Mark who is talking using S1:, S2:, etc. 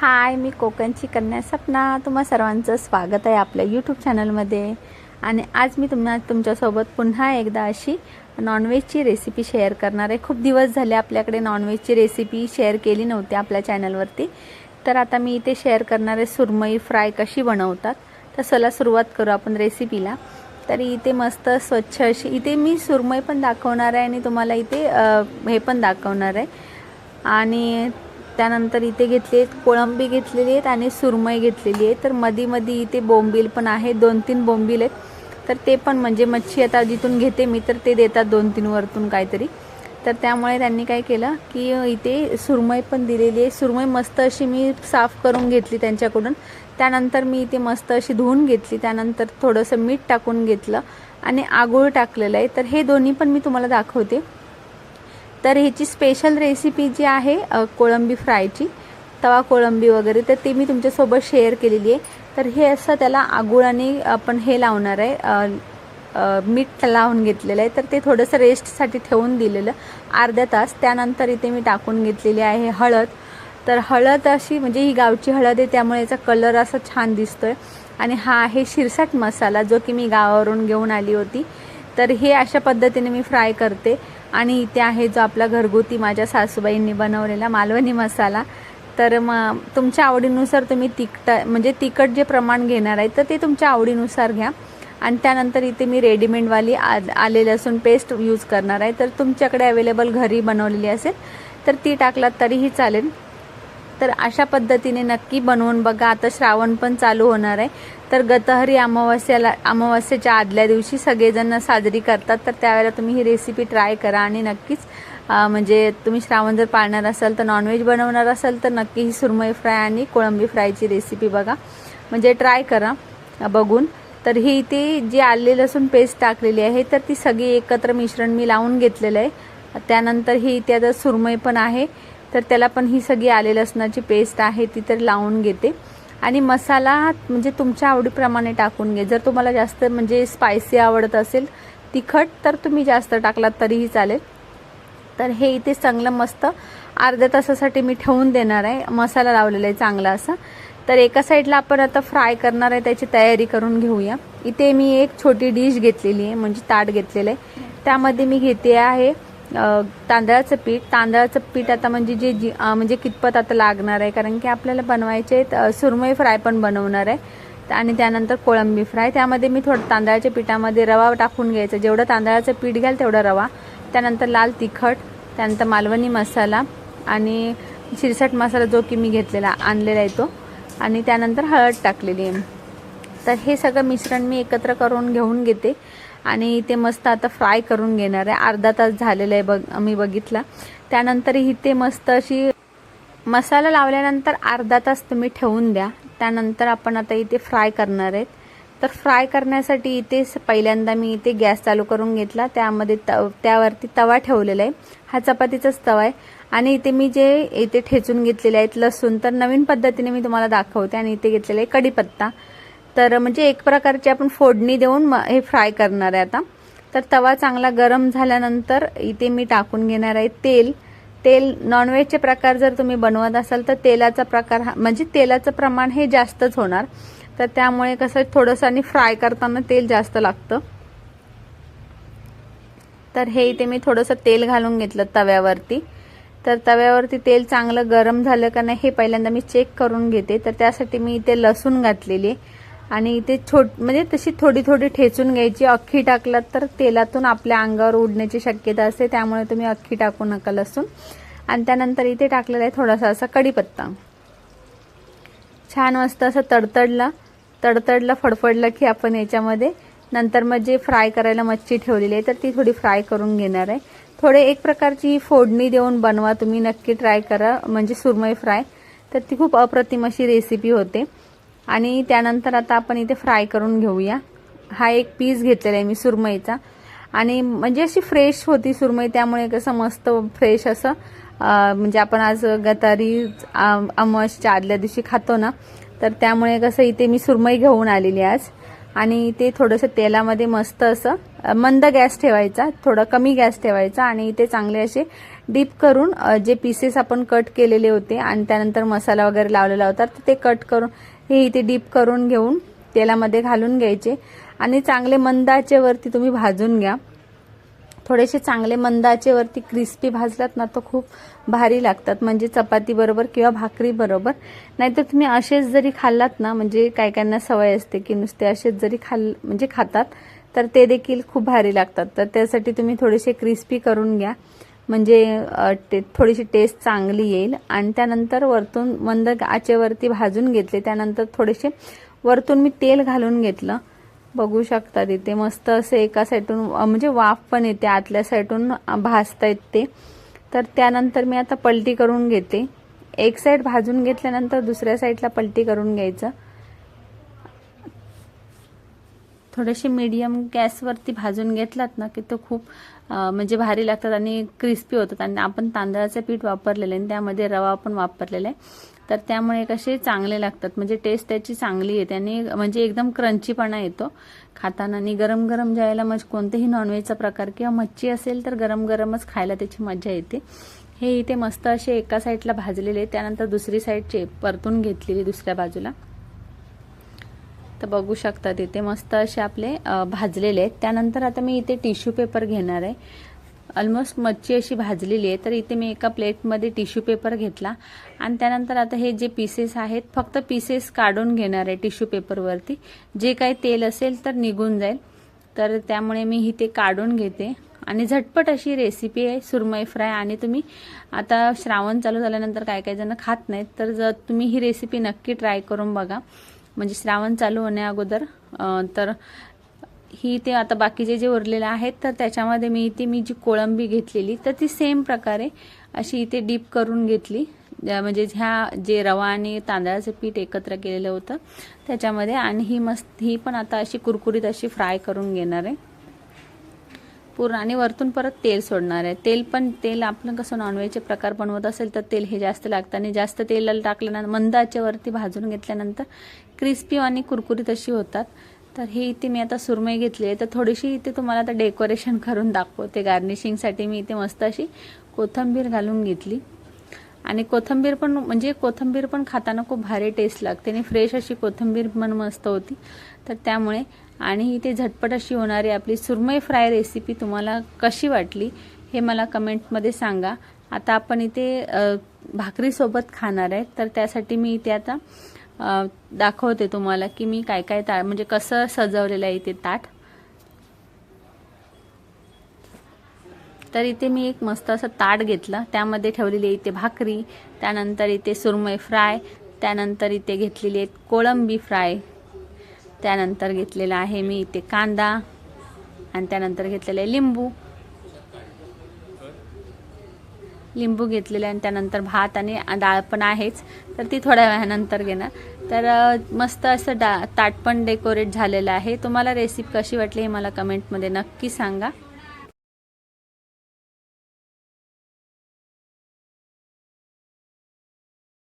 S1: हाय मी कोकणची कन्या सपना. तुम्हा सर्वांचं स्वागत आहे आपल्या यूट्यूब चॅनलमध्ये आणि आज मी तुम्हा तुमच्यासोबत पुन्हा एकदा अशी नॉनव्हेजची रेसिपी शेअर करणार आहे. खूप दिवस झाले आपल्याकडे नॉनव्हेजची रेसिपी शेअर केली नव्हती आपल्या चॅनलवरती तर आता मी इथे शेअर करणार आहे सुरमई फ्राय कशी बनवतात. तर चला सुरुवात करू आपण रेसिपीला तर इथे मस्त स्वच्छ अशी इथे मी सुरमई पण दाखवणार आहे आणि तुम्हाला इथे हे पण दाखवणार आहे. आणि त्यानंतर इथे घेतली आहेत कोळंबी घेतलेली आहेत आणि सुरमई घेतलेली आहे. तर मधी मधी इथे बोंबील पण आहे दोन तीन बोंबील आहेत. तर ते पण म्हणजे मच्छी आता जिथून घेते मी तर ते देतात दोन तीन वरतून काहीतरी. तर त्यामुळे त्यांनी काय केलं की इथे सुरमई पण दिलेली आहे. सुरमई मस्त अशी मी साफ करून घेतली त्यांच्याकडून. त्यानंतर मी इथे मस्त अशी धुवून घेतली. त्यानंतर थोडंसं मीठ टाकून घेतलं आणि आगोळ टाकलेलं आहे. तर हे दोन्ही पण मी तुम्हाला दाखवते. तर ह्याची स्पेशल रेसिपी जी आहे कोळंबी फ्रायची तवा कोळंबी वगैरे तर ती मी तुमच्यासोबत शेअर केलेली आहे. तर हे असं त्याला आगुळाने आपण हे लावणार आहे. मीठ लावून घेतलेलं आहे. तर ते थोडंसं रेस्टसाठी ठेवून दिलेलं अर्ध्या तास. त्यानंतर इथे मी टाकून घेतलेली आहे हळद. तर हळद अशी म्हणजे ही गावची हळद आहे त्यामुळे याचा कलर असा छान दिसतो आहे आणि हा आहे शिरसाट मसाला जो की मी गावावरून घेऊन आली होती. तर हे अशा पद्धतीने मी फ्राय करते. आणि इथे आहे जो आपला घरगुती माझ्या सासूबाईंनी बनवलेला मालवणी मसाला. तर मग तुमच्या आवडीनुसार तुम्ही तिखट म्हणजे तिखट जे प्रमाण घेणार आहे तर ते तुमच्या आवडीनुसार घ्या. आणि त्यानंतर इथे मी रेडीमेडवाली आ आले लसूण पेस्ट यूज करणार आहे. तर तुमच्याकडे अवेलेबल घरी बनवलेली असेल तर ती टाकलात तरीही चालेल. तर अशा पद्धतीने नक्की बनवून बघा. आता श्रावण पण चालू होणार आहे. तर गतहरी अमावस्याला अमावस्येच्या आदल्या दिवशी सगळेजण साजरी करतात. तर त्यावेळेला तुम्ही ही रेसिपी ट्राय करा आणि नक्कीच म्हणजे तुम्ही श्रावण जर पाळणार असाल तर नॉनव्हेज बनवणार असाल तर नक्की ही सुरमई फ्राय आणि कोळंबी फ्रायची रेसिपी बघा. म्हणजे ट्राय करा बघून. तर ही इथे जी आले लसूण पेस्ट टाकलेली आहे तर ती सगळी एकत्र मिश्रण मी लावून घेतलेलं आहे. त्यानंतर ही इथे आता सुरमई पण आहे. तर त्याला पण ही सगळी आले लसणाची पेस्ट आहे ती तर लावून घेते. आणि मसाला म्हणजे तुमच्या आवडीप्रमाणे टाकून घे. जर तुम्हाला जास्त म्हणजे स्पायसी आवडत असेल तिखट तर तुम्ही जास्त टाकलात तरीही चालेल. तर हे इथे चांगलं मस्त अर्ध्या तासासाठी मी ठेवून देणार आहे. मसाला लावलेला आहे चांगला असा. तर एका साईडला आपण आता फ्राय करणार आहे त्याची तयारी करून घेऊया. इथे मी एक छोटी डिश घेतलेली आहे म्हणजे ताट घेतलेलं आहे. त्यामध्ये मी घेते आहे तांदळाचं पीठ. तांदळाचं पीठ आता म्हणजे जे जी म्हणजे कितपत आता लागणार आहे कारण की आपल्याला बनवायचे आहेत सुरमई फ्राय पण बनवणार आहे. आणि त्यानंतर कोळंबी फ्राय. त्यामध्ये मी थोडं तांदळाच्या पिठामध्ये रवा टाकून घ्यायचा. जेवढं तांदळाचं पीठ घ्याल तेवढा रवा. त्यानंतर लाल तिखट त्यानंतर मालवणी मसाला आणि शिरसट मसाला जो की मी घेतलेला आणलेला आहे तो. आणि त्यानंतर हळद टाकलेली आहे. तर हे सगळं मिश्रण मी एकत्र करून घेऊन घेते. आणि ते मस्त आता फ्राय करून घेणार आहे. अर्धा तास झालेलं आहे बघ मी बघितला. त्यानंतर इथे मस्त अशी मसाला लावल्यानंतर अर्धा तास तुम्ही ठेवून द्या. त्यानंतर आपण आता इथे फ्राय करणार आहेत. तर फ्राय करण्यासाठी इथे स- पहिल्यांदा मी इथे गॅस चालू करून घेतला. त्यामध्ये त त्यावरती तवा ठेवलेला आहे. हा चपातीचाच तवा आहे. आणि इथे मी जे इथे ठेचून घेतलेले आहेत लसूण तर नवीन पद्धतीने मी तुम्हाला दाखवते. आणि इथे घेतलेला आहे कढीपत्ता. तर म्हणजे एक प्रकारची आपण फोडणी देऊन हे फ्राय करणार आहे आता. तर तवा चांगला गरम झाल्यानंतर इथे मी टाकून घेणार आहे तेल. तेल नॉनव्हेजचे प्रकार जर तुम्ही बनवत असाल तर तेलाचा प्रकार हा म्हणजे तेलाचं प्रमाण हे जास्तच होणार. तर त्यामुळे कसं थोडंसं आणि फ्राय करताना तेल जास्त लागतं. तर हे इथे मी थोडंसं तेल घालून घेतलं तव्यावरती. तर तव्यावरती तेल चांगलं गरम झालं का नाही हे पहिल्यांदा मी चेक करून घेते. तर त्यासाठी मी इथे लसूण घातलेली आहे. आणि इथे छोट म्हणजे तशी थोडी थोडी ठेचून घ्यायची. अख्खी टाकलात तर तेलातून आपल्या अंगावर उडण्याची शक्यता असते त्यामुळे तुम्ही अख्खी टाकू नका लसूण. आणि त्यानंतर इथे टाकलेला आहे थोडासा असा कढीपत्ता. छान मस्त असं तडतडला तडतडला फडफडलं की आपण याच्यामध्ये नंतर मग जे फ्राय करायला मच्छी ठेवलेली आहे तर ती थोडी फ्राय करून घेणार आहे. थोडे एक प्रकारची फोडणी देऊन बनवा तुम्ही नक्की ट्राय करा म्हणजे सुरमई फ्राय. तर ती खूप अप्रतिम अशी रेसिपी होते. आणि त्यानंतर आता आपण इथे फ्राय करून घेऊया. हा एक पीस घेतलेला आहे मी सुरमईचा. आणि म्हणजे अशी फ्रेश होती सुरमई त्यामुळे कसं मस्त फ्रेश असं म्हणजे आपण आज गतारी अमावस्याच्या आदल्या दिवशी खातो ना तर त्यामुळे कसं इथे मी सुरमई घेऊन आलेली आज. आणि ते थोडंसं तेलामध्ये मस्त असं मंद गॅस ठेवायचा थोडं कमी गॅस ठेवायचा आणि इथे चांगले असे डीप करून जे पीसेस आपण कट केलेले होते आणि त्यानंतर मसाला वगैरे लावलेला होता तर ते कट करून हे इथे डीप करून घेऊन तेलामध्ये घालून घ्यायचे. आणि चांगले मंदाचेवरती तुम्ही भाजून घ्या. थोडेसे चांगले मंदाचेवरती क्रिस्पी भाजलात ना तर खूप भारी लागतात. म्हणजे चपाती बरोबर किंवा भाकरी बरोबर. नाहीतर तुम्ही असेच जरी खाल्लात ना म्हणजे काय काहींना सवय असते की नुसते असेच जरी खाल म्हणजे खातात तर ते देखील खूप भारी लागतात. तर त्यासाठी तुम्ही थोडेसे क्रिस्पी करून घ्या. म्हणजे ते थोडीशी टेस्ट चांगली येईल. आणि त्यानंतर वरतून मंद आचेवरती भाजून घेतले. त्यानंतर थोडेसे वरतून मी तेल घालून घेतलं. बघू शकता तिथे मस्त असं एका साईडून म्हणजे वाफ पण येते. आतल्या साईडून भाजता भाजता येते तर त्यानंतर मी आता पलटी करून घेते. एक साईड भाजून घेतल्यानंतर दुसऱ्या साईडला पलटी करून घ्यायचं. थोडेसे मीडियम गॅसवरती भाजून घेतलात ना की तो खूप म्हणजे भारी लागतात आणि क्रिस्पी होतात. आणि आपण तांदळाचं पीठ वापरलेलं आहे आणि त्यामध्ये रवा पण वापरलेला आहे. तर त्यामुळे कसे चांगले लागतात. म्हणजे टेस्ट त्याची चांगली येते आणि म्हणजे एकदम क्रंचीपणा येतो. खाताना आणि गरम गरम ज्यावेळेला म्हणजे कोणतेही नॉनव्हेजचा प्रकार किंवा मच्छी असेल तर गरम गरमच खायला त्याची मजा येते. हे इथे मस्त असे एका साईडला भाजलेले त्यानंतर दुसरी साईडचे परतून घेतलेली दुसऱ्या बाजूला. तर बघू शकता तिथे मस्त असे आपले भाजलेले आहेत. त्यानंतर आता मी इथे टिश्यू पेपर घेणार आहे. ऑलमोस्ट मच्छी अशी भाजलेली आहे तर इथे मी एका प्लेटमध्ये टिश्यू पेपर घेतला. आणि त्यानंतर आता हे जे पीसेस आहेत फक्त पीसेस काढून घेणार आहे टिश्यू पेपरवरती. जे काही तेल असेल तर निघून जाईल. तर त्यामुळे मी ही ते काढून घेते. आणि झटपट अशी रेसिपी आहे सुरमई फ्राय. आणि तुम्ही आता श्रावण चालू झाल्यानंतर काय काय जण खात नाहीत तर जर तुम्ही ही रेसिपी नक्की ट्राय करून बघा. म्हणजे श्रावण चालू होण्या अगोदर तर ही ते आता बाकीचे जे उरलेले आहेत तर त्याच्यामध्ये मी इथे मी जी कोळंबी घेतलेली तर ती सेम प्रकारे अशी इथे डीप करून घेतली. म्हणजे ह्या जे रवा आणि तांदळाचं पीठ एकत्र केलेलं होतं त्याच्यामध्ये आणि ही मस्त ही पण आता अशी कुरकुरीत अशी फ्राय करून घेणार आहे. पूर्ण आणि वरतून परत तेल सोडणार आहे. तेल पण तेल आपलं कसं नॉनव्हेजचे प्रकार बनवत असेल तर तेल हे जास्त लागतं. आणि जास्त तेल टाकल्यानंतर मंदाच्यावरती भाजून घेतल्यानंतर क्रिस्पी आणि कुरकुरीत अशी होतात. तर हे इथे मी आता सुरमई घेतली आहे. तर थोडीशी इथे तुम्हाला आता डेकोरेशन करून दाखवते. गार्निशिंगसाठी मी इथे मस्त अशी कोथंबीर घालून घेतली. आणि कोथंबीर पण म्हणजे कोथंबीर पण खाताना खूप भारी टेस्ट लागते. आणि फ्रेश अशी कोथंबीर पण मस्त होती. तर त्यामुळे आणि इथे झटपट अशी होणारी आपली सुरमई फ्राय रेसिपी तुम्हाला कशी वाटली हे मला कमेंटमध्ये सांगा. आता आपण इथे भाकरीसोबत खाणार आहे. तर त्यासाठी मी इथे आता दाखवते तुम्हाला की मी काय काय ताट म्हणजे कसं सजवलेलं आहे इथे ताट. तर इथे मी एक मस्त असं ताट घेतलं. त्यामध्ये ठेवलेली आहे इथे भाकरी त्यानंतर इथे सुरमई फ्राय त्यानंतर इथे घेतलेली आहेत कोळंबी फ्राय त्यानंतर घेतलेला आहे मी इथे कांदा आणि त्यानंतर घेतलेलं आहे लिंबू. लिंबू घेतलेले आणि त्यानंतर भात आणि डाळ पण आहेच. तर ती थोड्या वेळानंतर घेणार. तर मस्त असं डा ताट पण डेकोरेट झालेलं आहे. तुम्हाला रेसिपी कशी वाटली हे मला कमेंटमध्ये नक्की सांगा.